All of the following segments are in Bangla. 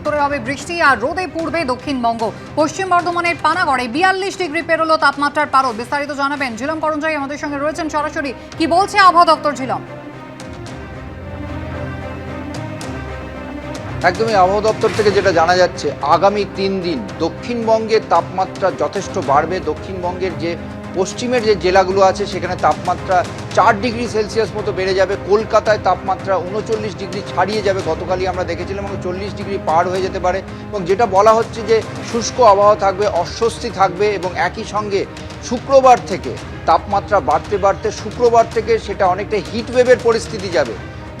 উত্তরে হবে বৃষ্টি আর রোদে পূর্বে দক্ষিণবঙ্গ। পশ্চিম বর্ধমানের পানাগড়ে বিয়াল্লিশ ডিগ্রি পেরোলো তাপমাত্রার পারদ। বিস্তারিত জানাবেন ঝিলম করঞ্জাই। আমাদের সঙ্গে রয়েছেন সরাসরি কি বলছে আবহাওয়া দপ্তর ঝিলম? একদমই আবহাওয়া দপ্তর থেকে যেটা জানা যাচ্ছে, আগামী তিন দিন দক্ষিণবঙ্গের তাপমাত্রা যথেষ্ট বাড়বে। দক্ষিণবঙ্গের যে পশ্চিমের যে জেলাগুলো আছে, সেখানে তাপমাত্রা চার ডিগ্রি সেলসিয়াস মতো বেড়ে যাবে। কলকাতায় তাপমাত্রা উনচল্লিশ ডিগ্রি ছাড়িয়ে যাবে, গতকালই আমরা দেখেছিলাম, এবং চল্লিশ ডিগ্রি পার হয়ে যেতে পারে। এবং যেটা বলা হচ্ছে যে, শুষ্ক আবহাওয়া থাকবে, অস্বস্তি থাকবে, এবং একই সঙ্গে শুক্রবার থেকে তাপমাত্রা বাড়তে বাড়তে শুক্রবার থেকে সেটা অনেকটা হিট ওয়েভের পরিস্থিতি যাবে।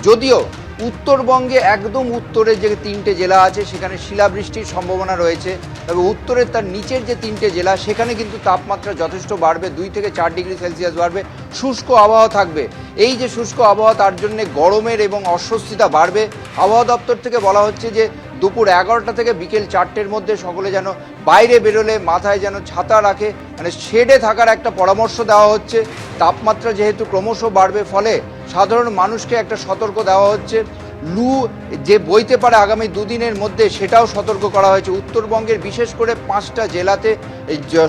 যদিও উত্তরবঙ্গে একদম উত্তরে যে তিনটে জেলা আছে, সেখানে শিলাবৃষ্টির সম্ভাবনা রয়েছে তবে উত্তরের তার নিচের যে তিনটে জেলা, সেখানে কিন্তু তাপমাত্রা যথেষ্ট বাড়বে, দুই থেকে চার ডিগ্রি সেলসিয়াস বাড়বে, শুষ্ক আবহাওয়া থাকবে। এই যে শুষ্ক আবহাওয়া, তার জন্যে গরমের এবং অস্বস্তিতা বাড়বে। আবহাওয়া দপ্তর থেকে বলা হচ্ছে যে, দুপুর এগারোটা থেকে বিকেল চারটের মধ্যে সকলে যেন বাইরে বেরোলে, মাথায় যেন ছাতা রাখে মানে শেডে থাকার একটা পরামর্শ দেওয়া হচ্ছে। তাপমাত্রা যেহেতু ক্রমশ বাড়বে, ফলে সাধারণ মানুষকে একটা সতর্ক দেওয়া হচ্ছে। লু যে বইতে পারে আগামী দুদিনের মধ্যে সেটাও সতর্ক করা হয়েছে। উত্তরবঙ্গের বিশেষ করে পাঁচটা জেলাতে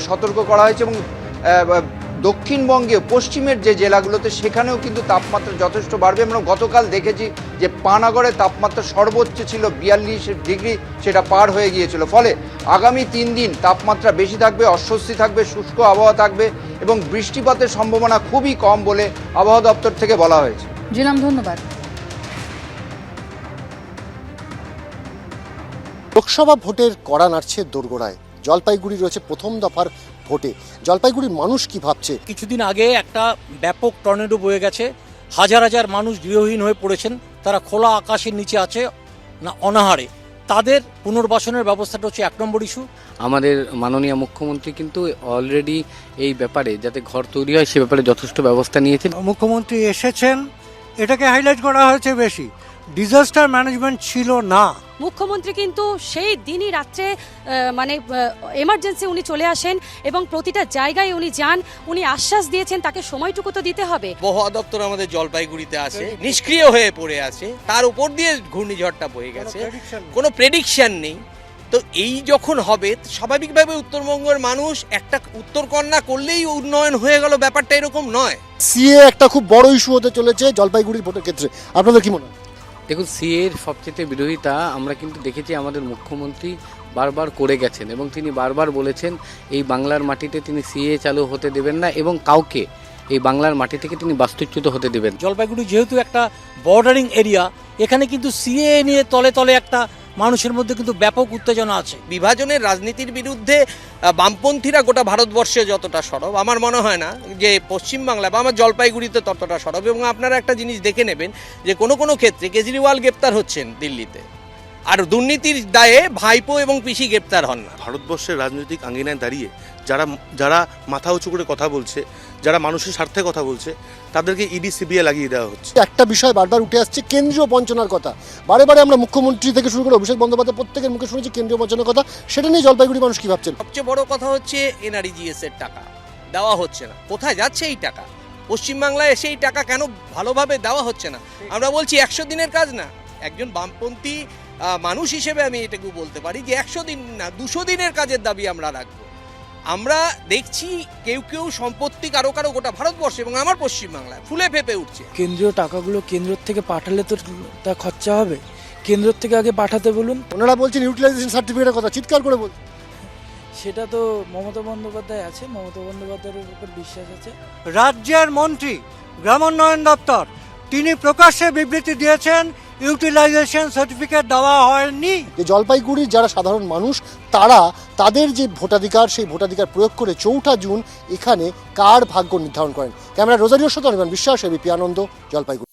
সতর্ক করা হয়েছে এবং দক্ষিণবঙ্গে পশ্চিমের যে জেলাগুলোতে সেখানেও কিন্তু তাপমাত্রা যথেষ্ট বাড়বে। আমরা গতকাল দেখেছি যে পানাগড়ে তাপমাত্রা সর্বোচ্চ ছিল বিয়াল্লিশ ডিগ্রি সেটা পার হয়ে গিয়েছিল। ফলে আগামী তিন দিন তাপমাত্রা বেশি থাকবে অস্বস্তি থাকবে শুষ্ক আবহাওয়া থাকবে এবং বৃষ্টিপাতের সম্ভাবনা খুবই কম বলে আবহাওয়া দপ্তর থেকে বলা হয়েছে। ঝিলম ধন্যবাদ। লোকসভা ভোটের কড়া নাড়ছে দোরগোড়ায়। জলপাইগুড়ি রয়েছে প্রথম দফার ভোটে। জলপাইগুড়ির মানুষ কি ভাবছে? কিছুদিন আগে একটা ব্যাপক টর্নেডো বয়ে গেছে। হাজার হাজার মানুষ গৃহহীন হয়ে পড়েছেন। তারা খোলা আকাশের নিচে আছে না অনাহারে। তাদের পুনর্বাসনের ব্যবস্থাটা হচ্ছে এক নম্বর ইস্যু আমাদের মাননীয় মুখ্যমন্ত্রী কিন্তু অলরেডি এই ব্যাপারে যাতে ঘর তৈরি হয় সে ব্যাপারে যথেষ্ট ব্যবস্থা নিয়েছেন। মুখ্যমন্ত্রী এসেছেন। এটাকে হাইলাইট করা হয়েছে বেশি। ডিজাস্টার ম্যানেজমেন্ট ছিল না। মুখ্যমন্ত্রী কিন্তু সেই দিনই রাত্রে আহ, মানে এমার্জেন্সি উনি চলে আসেন এবং প্রতিটা জায়গায় উনি যান উনি আশ্বাস দিয়েছেন তাকে সময়টুকু তো দিতে হবে। আবহাওয়া দপ্তর আমাদের জলপাইগুড়িতে আছে নিষ্ক্রিয় হয়ে পড়ে আছে তার উপর দিয়ে ঘূর্ণিঝড়টা বয়ে গেছে। কোনো প্রেডিকশন নেই। তো এই যখন হবে স্বাভাবিকভাবে উত্তরবঙ্গের মানুষ একটা উত্তরকন্যা করলেই উন্নয়ন হয়ে গেল ব্যাপারটা এরকম নয়। সিএ একটা খুব বড় ইস্যু হতে চলেছে জলপাইগুড়ির ভোটের ক্ষেত্রে। আপনাদের কি মনে হয়? দেখুন সিএর সবচেয়ে বিরোধিতা আমরা কিন্তু দেখেছি আমাদের মুখ্যমন্ত্রী বারবার করে গেছেন এবং তিনি বারবার বলেছেন এই বাংলার মাটিতে তিনি সিএ চালু হতে দেবেন না এবং কাউকে এই বাংলার মাটি থেকে তিনি বাস্তুচ্যুত হতে দেবেন। জলপাইগুড়ি যেহেতু একটা বর্ডারিং এরিয়া এখানে কিন্তু সিএ নিয়ে তলে তলে একটা মানুষের মধ্যে কিন্তু ব্যাপক উত্তেজনা আছে। বিভাজনের রাজনীতির বিরুদ্ধে বামপন্থীরা গোটা ভারতবর্ষে যতটা সরব, আমার মনে হয় না যে পশ্চিমবাংলা বা আমার জলপাইগুড়িতে ততটা সরব এবং আপনারা একটা জিনিস দেখে নেবেন যে কোনো কোনো ক্ষেত্রে কেজরিওয়াল গ্রেপ্তার হচ্ছেন দিল্লিতে। আর দুর্নীতির দায়ে ভাইপো এবং পিসি গ্রেপ্তার হন না। ভারতবর্ষের রাজনৈতিক আঙ্গিনায় দাঁড়িয়ে যারা যারা মাথা উঁচু করে কথা বলছে যারা মানুষের স্বার্থে কথা বলছে তাদেরকে ইডি সিবিআই লাগিয়ে দেওয়া হচ্ছে। একটা বিষয় বারবার উঠে আসছে কেন্দ্রীয় বঞ্চনার কথা। বারে বারে আমরা মুখ্যমন্ত্রী থেকে শুরু করে অভিষেক বন্দ্যোপাধ্যায় প্রত্যেকের মুখে শুনেছি কেন্দ্রীয় বঞ্চনার কথা। সেটা নিয়ে জলপাইগুড়ি মানুষ কি ভাবছেন? সবচেয়ে বড় কথা হচ্ছে এনআরইজিএস এর টাকা। দেওয়া হচ্ছে না। কোথায় যাচ্ছে এই টাকা? পশ্চিমবাংলায় এসে এই টাকা কেন ভালোভাবে দেওয়া হচ্ছে না? আমরা বলছি একশো দিনের কাজ না। একজন বামপন্থী মানুষ হিসেবে আমি এটুকু বলতে পারি যে একশো দিন না দুশো দিনের কাজের দাবি আমরা রাখব। আমরা দেখছি কেউ কেউ সম্পত্তি কারও কারও গোটা ভারতবর্ষে এবং আমার পশ্চিমবাংলায় ফুলে ফেপে উঠছে। কেন্দ্রীয় টাকাগুলো কেন্দ্র থেকে পাঠালে তো তা খরচা হবে। কেন্দ্র থেকে আগে পাঠাতে বলুন। ওনারা বলছেন ইউটিলাইজেশন সার্টিফিকেটের কথা চিৎকার করে বলছেন। সেটা তো মমতা বন্দ্যোপাধ্যায় আছে মমতা বন্দ্যোপাধ্যায়ের উপর বিশ্বাস আছে। রাজ্যের মন্ত্রী গ্রামোন্নয়ন দপ্তর তিনি প্রকাশ্যে বিবৃতি দিয়েছেন ইউটিলাইজেশন সার্টিফিকেট দেওয়া হয়নি। যে জলপাইগুড়ির যারা সাধারণ মানুষ, তারা তাদের যে ভোটাধিকার, সেই ভোটাধিকার প্রয়োগ করে চৌঠা জুন এখানে কার ভাগ্য নির্ধারণ করেন? ক্যামেরা রোজারিও অনির্বাণ বিশ্বাস এবিপি আনন্দ জলপাইগুড়ি।